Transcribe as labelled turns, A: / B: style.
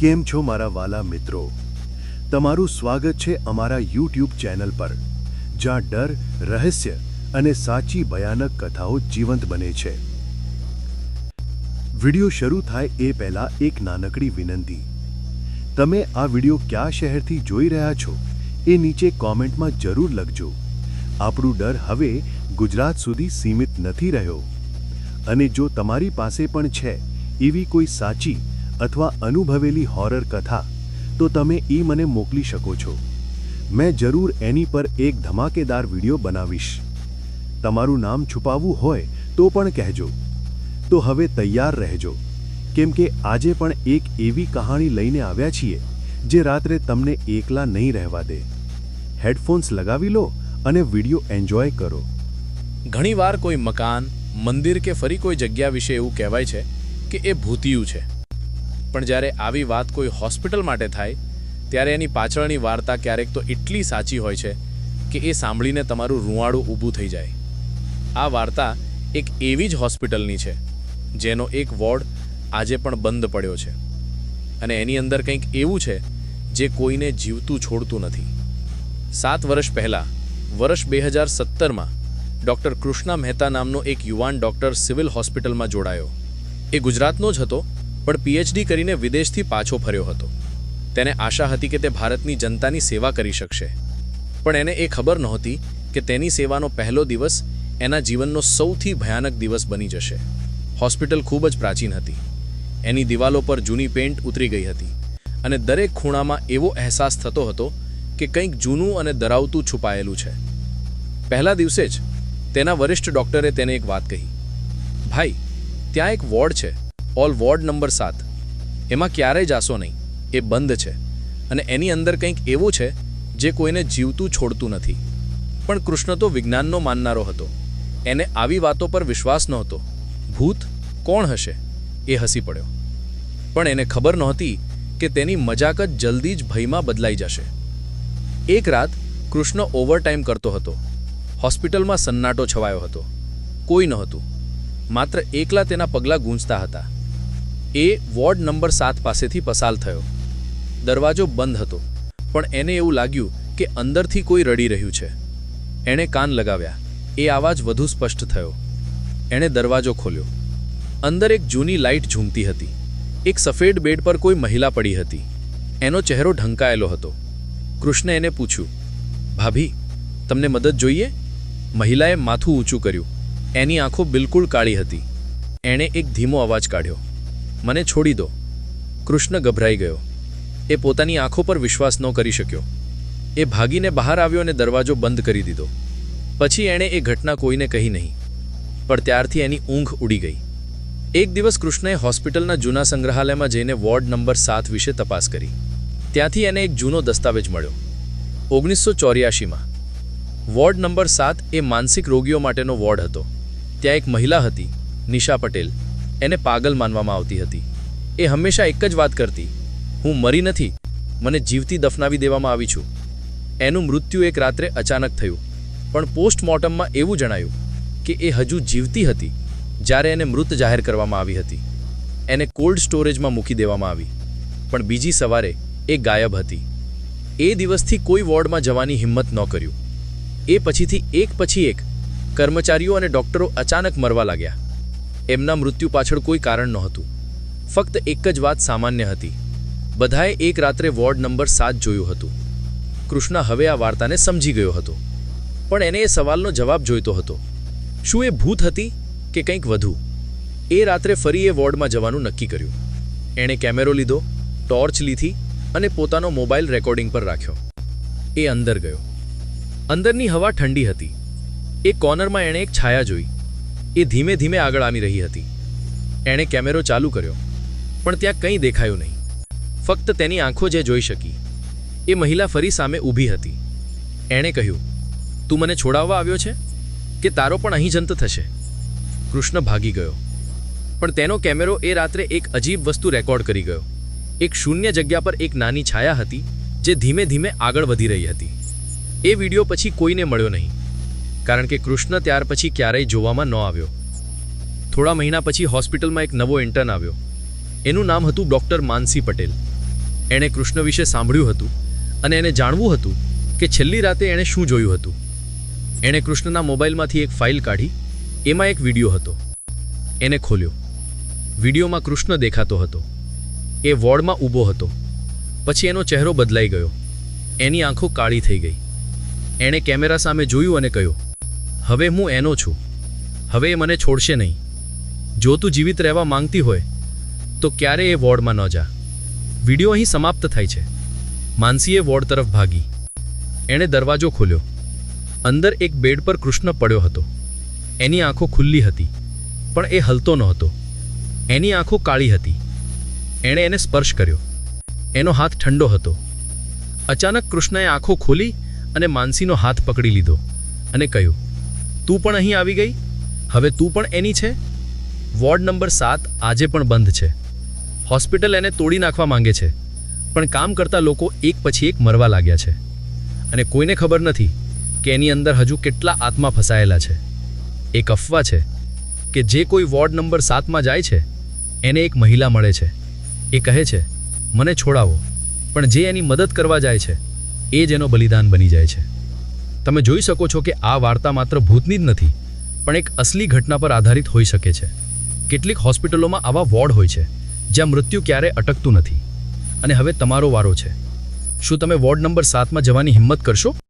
A: કેમ છો મારા વાલા મિત્રો? તમારું સ્વાગત છે અમારા યુટ્યુબ ચેનલ પર, જ્યાં ડર, રહસ્ય અને સાચી ભયાનક કથાઓ જીવંત બને છે. વિડિયો શરૂ થાય એ પહેલા એક નાનકડી વિનંતી. તમે આ વીડિયો કયા શહેરથી જોઈ રહ્યા છો એ નીચે કોમેન્ટમાં જરૂર લખજો. આપણું ડર હવે ગુજરાત સુધી સીમિત નથી રહ્યો. અને જો તમારી પાસે પણ છે એવી કોઈ સાચી અથવા અનુભવેલી હોરર કથા, તો તમે એ મને મોકલી શકો છો. મેં જરૂર એની પર એક ધમાકેદાર વીડિયો બનાવીશ. તમારું નામ છુપાવવું હોય તો પણ કહેજો. તો હવે તૈયાર રહેજો. કેમ કે આજે પણ એક એવી કહાણી લઈને આવ્યા છીએ, જે રાત્રે તમને એકલા નહીં રહેવા દે. હેડફોન્સ લગાવી લો અને વીડિયો એન્જોય કરો.
B: ઘણીવાર કોઈ મકાન, મંદિર કે ફરી કોઈ જગ્યા વિશે એવું કહેવાય છે કે એ ભૂતિયું છે. પણ જ્યારે આવી વાત કોઈ હોસ્પિટલ માટે થાય, ત્યારે એની પાછળની વાર્તા ક્યારેક તો એટલી સાચી હોય છે કે એ સાંભળીને તમારું રૂંવાડું ઊભું થઈ જાય. આ વાર્તા એક એવી જ હોસ્પિટલની છે, જેનો એક વોર્ડ આજે પણ બંધ પડ્યો છે. અને એની અંદર કંઈક એવું છે જે કોઈને જીવતું છોડતું નથી. સાત વર્ષ પહેલાં, વર્ષ બે હજાર સત્તરમાં, ડૉક્ટર કૃષ્ણા મહેતા નામનો એક યુવાન ડૉક્ટર સિવિલ હોસ્પિટલમાં જોડાયો. એ ગુજરાતનો જ હતો પણ પીએચડી કરીને વિદેશથી પાછો ફર્યો હતો. તેને આશા હતી કે તે ભારતની જનતાની સેવા કરી શકશે. પણ એને એ ખબર નહોતી કે તેની સેવાનો પહેલો દિવસ એના જીવનનો સૌથી ભયાનક દિવસ બની જશે. હોસ્પિટલ ખૂબ જ પ્રાચીન હતી. એની દિવાલો પર જૂની પેન્ટ ઉતરી ગઈ હતી અને દરેક ખૂણામાં એવો અહેસાસ થતો હતો કે કંઈક જૂનું અને ધરાવતું છુપાયેલું છે. પહેલા દિવસે જ તેના વરિષ્ઠ ડૉક્ટરે તેને એક વાત કહી. ભાઈ, ત્યાં એક વોર્ડ છે. ઓલ વોર્ડ નંબર સાત. એમાં ક્યારેય જાશો નહીં. એ બંધ છે. અને એની અંદર કંઈક એવું છે જે કોઈને જીવતું છોડતું નથી. પણ કૃષ્ણ તો વિજ્ઞાનનો માનનારો હતો. એને આવી વાતો પર વિશ્વાસ નહોતો. ભૂત? કોણ હશે? એ હસી પડ્યો. પણ એને ખબર નહોતી કે તેની મજાક જ જલ્દી જ ભયમાં બદલાઈ જશે. એક રાત કૃષ્ણ ઓવરટાઈમ કરતો હતો. હોસ્પિટલમાં સન્નાટો છવાયો હતો. કોઈ નહોતું. માત્ર એકલા તેના પગલાં ગૂંજતા હતા. એ વોર્ડ નંબર સાત પાસેથી પસાર થયો. દરવાજો બંધ હતો, પણ એને એવું લાગ્યું કે અંદરથી કોઈ રડી રહ્યું છે. એણે કાન લગાવ્યા. એ અવાજ વધુ સ્પષ્ટ થયો. એણે દરવાજો ખોલ્યો. અંદર એક જૂની લાઇટ ઝૂમતી હતી. એક સફેદ બેડ પર કોઈ મહિલા પડી હતી. એનો ચહેરો ઢંકાયેલો હતો. કૃષ્ણે એને પૂછ્યું, ભાભી, તમને મદદ જોઈએ? મહિલાએ માથું ઊંચું કર્યું. એની આંખો બિલકુલ કાળી હતી. એણે એક ધીમો અવાજ કાઢ્યો. મને છોડી દો. કૃષ્ણ ગભરાઈ ગયો. એ પોતાની આંખો પર વિશ્વાસ ન કરી શક્યો. એ ભાગીને બહાર આવ્યો અને દરવાજો બંધ કરી દીધો. પછી એણે એ ઘટના કોઈને કહી નહીં. પણ ત્યારથી એની ઊંઘ ઉડી ગઈ. એક દિવસ કૃષ્ણએ હોસ્પિટલના જૂના સંગ્રહાલયમાં જઈને વોર્ડ નંબર સાત વિશે તપાસ કરી. ત્યાંથી એને એક જૂનો દસ્તાવેજ મળ્યો. ઓગણીસો ચોર્યાસીમાં વોર્ડ નંબર સાત એ માનસિક રોગીઓ માટેનો વોર્ડ હતો. ત્યાં એક મહિલા હતી, નિશા પટેલ. એને પાગલ માનવામાં આવતી હતી. એ હંમેશા એક જ વાત કરતી, હું મરી નથી, મને જીવતી દફનાવી દેવામાં આવી છું. એનું મૃત્યુ એક રાત્રે અચાનક થયું, પણ પોસ્ટમોર્ટમમાં એવું જણાયું કે એ હજુ જીવતી હતી, જ્યારે એને મૃત જાહેર કરવામાં આવી હતી. એને કોલ્ડ સ્ટોરેજમાં મૂકી દેવામાં આવી, પણ બીજી સવારે એ ગાયબ હતી. એ દિવસથી કોઈ વોર્ડમાં જવાની હિંમત ન કર્યું. એ પછીથી એક પછી એક કર્મચારીઓ અને ડૉક્ટરો અચાનક મરવા લાગ્યા. એમના મૃત્યુ પાછળ કોઈ કારણ નહોતું. ફક્ત એક જ વાત સામાન્ય હતી. બધાએ એક રાત્રે વોર્ડ નંબર સાત જોયું હતું. કૃષ્ણ હવે આ વાર્તાને સમજી ગયો હતો. પણ એને એ સવાલનો જવાબ જોઈતો હતો. શું એ ભૂત હતી કે કંઈક વધુ? એ રાત્રે ફરી એ વોર્ડમાં જવાનું નક્કી કર્યું. એણે કેમેરો લીધો, ટોર્ચ લીધી અને પોતાનો મોબાઈલ રેકોર્ડિંગ પર રાખ્યો. એ અંદર ગયો. અંદરની હવા ઠંડી હતી. એ કોર્નરમાં એણે એક છાયા જોઈ. એ ધીમે ધીમે આગળ આવી રહી હતી. એણે કેમેરો ચાલુ કર્યો, પણ ત્યાં કંઈ દેખાયું નહીં. ફક્ત તેની આંખો જે જોઈ શકી, એ મહિલા ફરી સામે ઊભી હતી. એણે કહ્યું, તું મને છોડાવવા આવ્યો છે? કે તારો પણ અહીં જંત થશે? કૃષ્ણ ભાગી ગયો. પણ તેનો કેમેરો એ રાત્રે એક અજીબ વસ્તુ રેકોર્ડ કરી ગયો. એક શૂન્ય જગ્યા પર એક નાની છાયા હતી, જે ધીમે ધીમે આગળ વધી રહી હતી. એ વીડિયો પછી કોઈને મળ્યો નહીં. કારણ કે કૃષ્ણ ત્યાર પછી ક્યારેય જોવામાં ન આવ્યો. થોડા મહિના પછી હોસ્પિટલમાં એક નવો ઇન્ટર્ન આવ્યો. એનું નામ હતું ડૉક્ટર માનસી પટેલ. એણે કૃષ્ણ વિશે સાંભળ્યું હતું અને એને જાણવું હતું કે છેલ્લી રાતે એણે શું જોયું હતું. એણે કૃષ્ણના મોબાઈલમાંથી એક ફાઇલ કાઢી, એમાં એક વીડિયો હતો. એને ખોલ્યો. વિડીયોમાં કૃષ્ણ દેખાતો હતો. એ વોર્ડમાં ઊભો હતો. પછી એનો ચહેરો બદલાઈ ગયો. એની આંખો કાળી થઈ ગઈ. એણે કેમેરા સામે જોયું અને કહ્યું હવે હું એનો છું. હવે એ મને છોડશે નહીં. જો તું જીવિત રહેવા માંગતી હોય, તો ક્યારે એ વોર્ડમાં ન જા. વીડિયો અહીં સમાપ્ત થાય છે. માનસીએ વોર્ડ તરફ ભાગી. એણે દરવાજો ખોલ્યો. અંદર એક બેડ પર કૃષ્ણ પડ્યો હતો. એની આંખો ખુલ્લી હતી, પણ એ હલતો નહોતો. એની આંખો કાળી હતી. એણે એને સ્પર્શ કર્યો. એનો હાથ ઠંડો હતો. અચાનક કૃષ્ણએ આંખો ખોલી અને માનસીનો હાથ પકડી લીધો અને કહ્યું તું પણ અહીં આવી ગઈ? હવે તું પણ એની છે? વોર્ડ નંબર સાત આજે પણ બંધ છે. હોસ્પિટલ એને તોડી નાખવા માંગે છે. પણ કામ કરતા લોકો એક પછી એક મરવા લાગ્યા છે. અને કોઈને ખબર નથી કે એની અંદર હજુ કેટલા આત્મા ફસાયેલા છે. એક અફવા છે કે જે કોઈ વોર્ડ નંબર સાતમાં જાય છે, એને એક મહિલા મળે છે. એ કહે છે, મને છોડાવો. પણ જે એની મદદ કરવા જાય છે, એ જ એનો બલિદાન બની જાય છે. તમે જોઈ શકો છો કે આ વાર્તા માત્ર ભૂતની જ નથી, પણ એક અસલી ઘટના પર આધારિત હોઈ શકે છે. કેટલીક હોસ્પિટલોમાં આવા વોર્ડ હોય છે, જ્યાં મૃત્યુ ક્યારેય અટકતું નથી. અને હવે તમારો વારો છે. શું તમે વોર્ડ નંબર સાતમાં જવાની હિંમત કરશો?